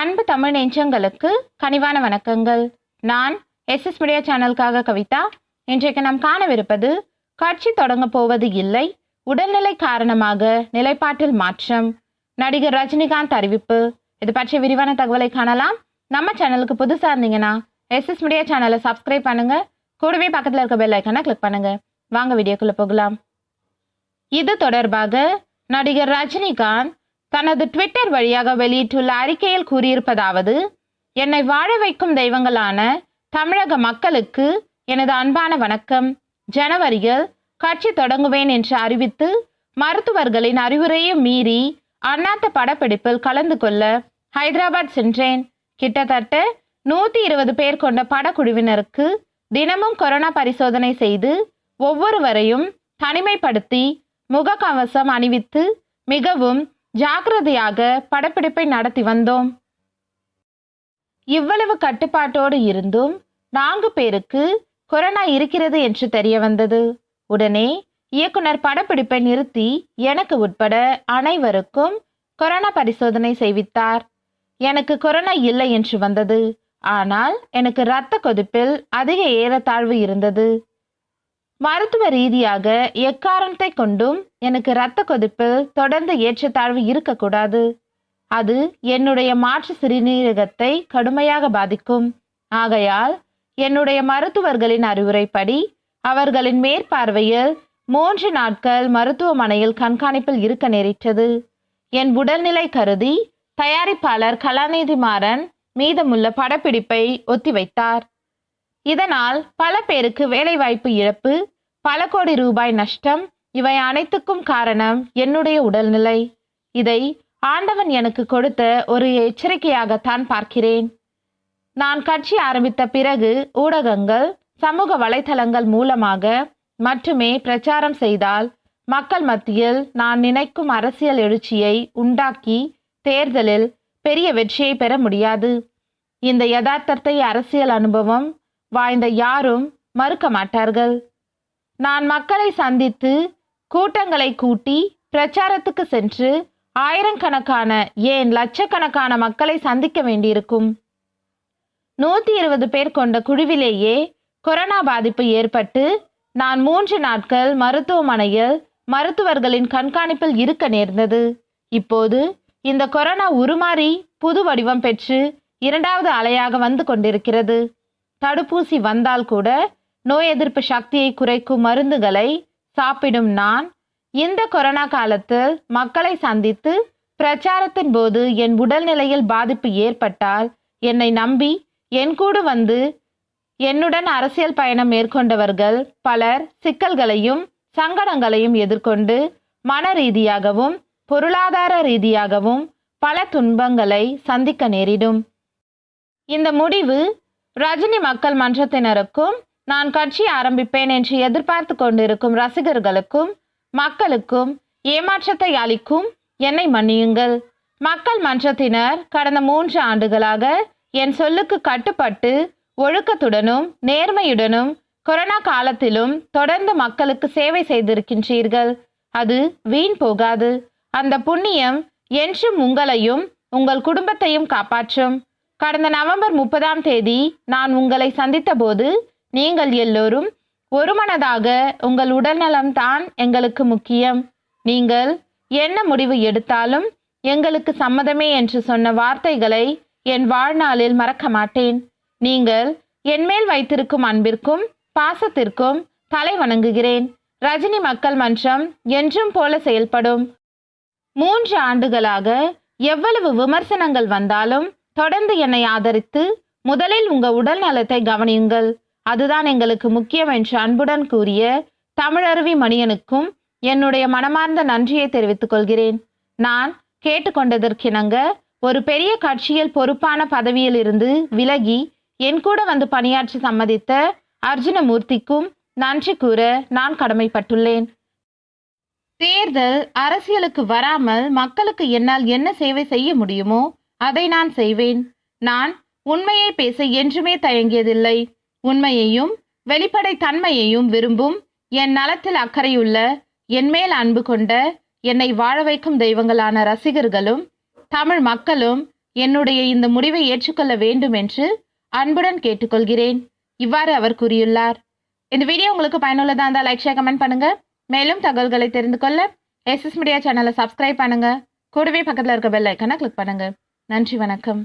அன்பு தமிழ் நெஞ்சங்களுக்கு கனிவான வணக்கங்கள். நான் எஸ்எஸ் மீடியா சேனலுக்காக கவிதா. இன்றைக்கு நாம் காணவிருப்பது கட்சி தொடங்கப் போவது இல்லை உடல்நிலை காரணமாக நிலைப்பாட்டில் மாற்றம். நடிகர் ரஜினிகாந்த் அறிவிப்பு. இது பற்றிய விரிவான தகவலை காணலாம். நம்ம சேனலுக்கு புதுசாக இருந்தீங்கன்னா எஸ்எஸ் மீடியா சேனலை சப்ஸ்கிரைப் பண்ணுங்க. கூடவே பக்கத்தில் இருக்க பெல் ஐக்கனை கிளிக் பண்ணுங்க. வாங்க வீடியோக்குள்ளே போகலாம். இது தொடர்பாக நடிகர் ரஜினிகாந்த் தனது ட்விட்டர் வழியாக வெளியிட்டுள்ள அறிக்கையில் கூறியிருப்பதாவது என்னை வாழ வைக்கும் தெய்வங்களான தமிழக மக்களுக்கு எனது அன்பான வணக்கம். ஜனவரியில் கட்சி தொடங்குவேன் என்று அறிவித்து மருத்துவர்களின் அறிவுரையும் மீறி அண்ணாத்த படப்பிடிப்பில் கலந்து கொள்ள ஹைதராபாத் சென்றேன். கிட்டத்தட்ட நூத்தி இருபது பேர் கொண்ட படக்குழுவினருக்கு தினமும் கொரோனா பரிசோதனை செய்து ஒவ்வொருவரையும் தனிமைப்படுத்தி முகக்கவசம் அணிவித்து மிகவும் ஜாக்கிரதையாக படப்பிடிப்பை நடத்தி வந்தோம். இவ்வளவு கட்டுப்பாட்டோடு இருந்தும் நான்கு பேருக்கு கொரோனா இருக்கிறது என்று தெரிய வந்தது. உடனே இயக்குனர் படப்பிடிப்பை நிறுத்தி எனக்கு உட்பட அனைவருக்கும் கொரோனா பரிசோதனை செய்வித்தார். எனக்கு கொரோனா இல்லை என்று வந்தது. ஆனால் எனக்கு இரத்த கொதிப்பில் அதிக ஏறத்தாழ்வு இருந்தது. மருத்துவ ரீதியாக எக்காரணத்தை கொண்டும் எனக்கு இரத்த கொதிப்பில் தொடர்ந்து ஏற்றத்தாழ்வு இருக்கக்கூடாது. அது என்னுடைய மாற்று சிறுநீரகத்தை கடுமையாக பாதிக்கும். ஆகையால் என்னுடைய மருத்துவர்களின் அறிவுரைப்படி அவர்களின் மேற்பார்வையில் மூன்று நாட்கள் மருத்துவமனையில் கண்காணிப்பில் இருக்க நேரிட்டது. என் உடல்நிலை கருதி தயாரிப்பாளர் கலாநிதி மாறன் மீதமுள்ள படப்பிடிப்பை ஒத்திவைத்தார். இதனால் பல பேருக்கு வேலைவாய்ப்பு இழப்பு பல கோடி ரூபாய் நஷ்டம். இவை அனைத்துக்கும் காரணம் என்னுடைய உடல்நிலை. இதை ஆண்டவன் எனக்கு கொடுத்த ஒரு எச்சரிக்கையாகத்தான் பார்க்கிறேன். நான் கட்சி ஆரம்பித்த பிறகு ஊடகங்கள் சமூக வலைதளங்கள் மூலமாக மட்டுமே பிரச்சாரம் செய்தால் மக்கள் மத்தியில் நான் நினைக்கும் அரசியல் எழுச்சியை உண்டாக்கி தேர்தலில் பெரிய வெற்றியை பெற முடியாது. இந்த யதார்த்தத்தை அரசியல் அனுபவம் வாய்ந்த யாரும் மறுக்க மாட்டார்கள். நான் மக்களை சந்தித்து கூட்டங்களை கூட்டி பிரச்சாரத்துக்கு சென்று ஆயிரக்கணக்கான ஏன் லட்சக்கணக்கான மக்களை சந்திக்க வேண்டியிருக்கும்? நூத்தி இருபது பேர் கொண்ட குழுவிலேயே கொரோனா பாதிப்பு ஏற்பட்டு நான் மூன்று நாட்கள் மருத்துவமனையில் மருத்துவர்களின் கண்காணிப்பில் இருக்க நேர்ந்தது. இப்போது இந்த கொரோனா உருமாறி புது வடிவம் பெற்று இரண்டாவது அலையாக வந்து கொண்டிருக்கிறது. தடுப்பூசி வந்தால் கூட நோய் எதிர்ப்பு சக்தியை குறைக்கும் மருந்துகளை சாப்பிடும் நான் இந்த கொரோனா காலத்தில் மக்களை சந்தித்து பிரச்சாரத்தின் போது என் உடல்நிலையில் பாதிப்பு ஏற்பட்டால் என்னை நம்பி என் கூட வந்து என்னுடன் அரசியல் பயணம் மேற்கொண்டவர்கள் பலர் சிக்கல்களையும் சங்கடங்களையும் எதிர்கொண்டு மன ரீதியாகவும் பொருளாதார ரீதியாகவும் பல துன்பங்களை சந்திக்க நேரிடும். இந்த முடிவு ரஜினி மக்கள் மன்றத்தினருக்கும் நான் கட்சி ஆரம்பிப்பேன் என்று எதிர்பார்த்து கொண்டிருக்கும் ரசிகர்களுக்கும் மக்களுக்கும் ஏமாற்றத்தை அளிக்கும் என்னை மன்னியுங்கள். மக்கள் மன்றத்தினர் கடந்த மூன்று ஆண்டுகளாக என் சொல்லுக்கு கட்டுப்பட்டு ஒழுக்கத்துடனும் நேர்மையுடனும் கொரோனா காலத்திலும் தொடர்ந்து மக்களுக்கு சேவை செய்திருக்கின்றீர்கள். அது வீண் போகாது. அந்த புண்ணியம் என்றும் உங்களையும் உங்கள் குடும்பத்தையும் காப்பாற்றும். கடந்த நவம்பர் முப்பதாம் தேதி நான் உங்களை சந்தித்தபோது நீங்கள் எல்லோரும் ஒருமனதாக உங்கள் உடல்நலம் தான் எங்களுக்கு முக்கியம். நீங்கள் என்ன முடிவு எடுத்தாலும் எங்களுக்கு சம்மதமே என்று சொன்ன வார்த்தைகளை என் வாழ்நாளில் மறக்க மாட்டேன். நீங்கள் என்மேல் வைத்திருக்கும் அன்பிற்கும் பாசத்திற்கும் தலை வணங்குகிறேன். ரஜினி மக்கள் மன்றம் என்றும் போல செயல்படும். மூன்று ஆண்டுகளாக எவ்வளவு விமர்சனங்கள் வந்தாலும் தொடர்ந்து என்னை ஆதரித்து முதலில் உங்கள் உடல் நலத்தை கவனியுங்கள். அதுதான் எங்களுக்கு முக்கியம் என்று அன்புடன் கூறிய தமிழருவி மணியனுக்கும் என்னுடைய மனமார்ந்த நன்றியை தெரிவித்துக் கொள்கிறேன். நான் கேட்டுக்கொண்டதற்கிணங்க ஒரு பெரிய கட்சியில் பொறுப்பான பதவியில் இருந்து விலகி என் கூட வந்து பணியாற்றி சம்மதித்த அர்ஜுனமூர்த்திக்கும் நன்றி கூற நான் கடமைப்பட்டுள்ளேன். தேர்தல் அரசியலுக்கு வராமல் மக்களுக்கு என்னால் என்ன சேவை செய்ய முடியுமோ அதை நான் செய்வேன். நான் உண்மையை பேச என்றுமே தயங்கியதில்லை. உண்மையையும் வெளிப்படை தன்மையையும் விரும்பும் என் நலத்தில் அக்கறையுள்ள என்மேல் அன்பு கொண்ட என்னை வாழ வைக்கும் தெய்வங்களான ரசிகர்களும் தமிழ் மக்களும் என்னுடைய இந்த முடிவை ஏற்றுக்கொள்ள வேண்டும் என்று அன்புடன் கேட்டுக்கொள்கிறேன். இவ்வாறு அவர் கூறியுள்ளார். இந்த வீடியோ உங்களுக்கு பயனுள்ளதாக இருந்தால் லைக் ஷேர் கமெண்ட் பண்ணுங்க. மேலும் தகவல்களை தெரிந்து கொள்ள எஸ்எஸ் மீடியா சேனலை சப்ஸ்கிரைப் பண்ணுங்க. கூடவே பக்கத்தில் இருக்க பெல் ஐக்கனை கிளிக் பண்ணுங்க. நன்றி வணக்கம்.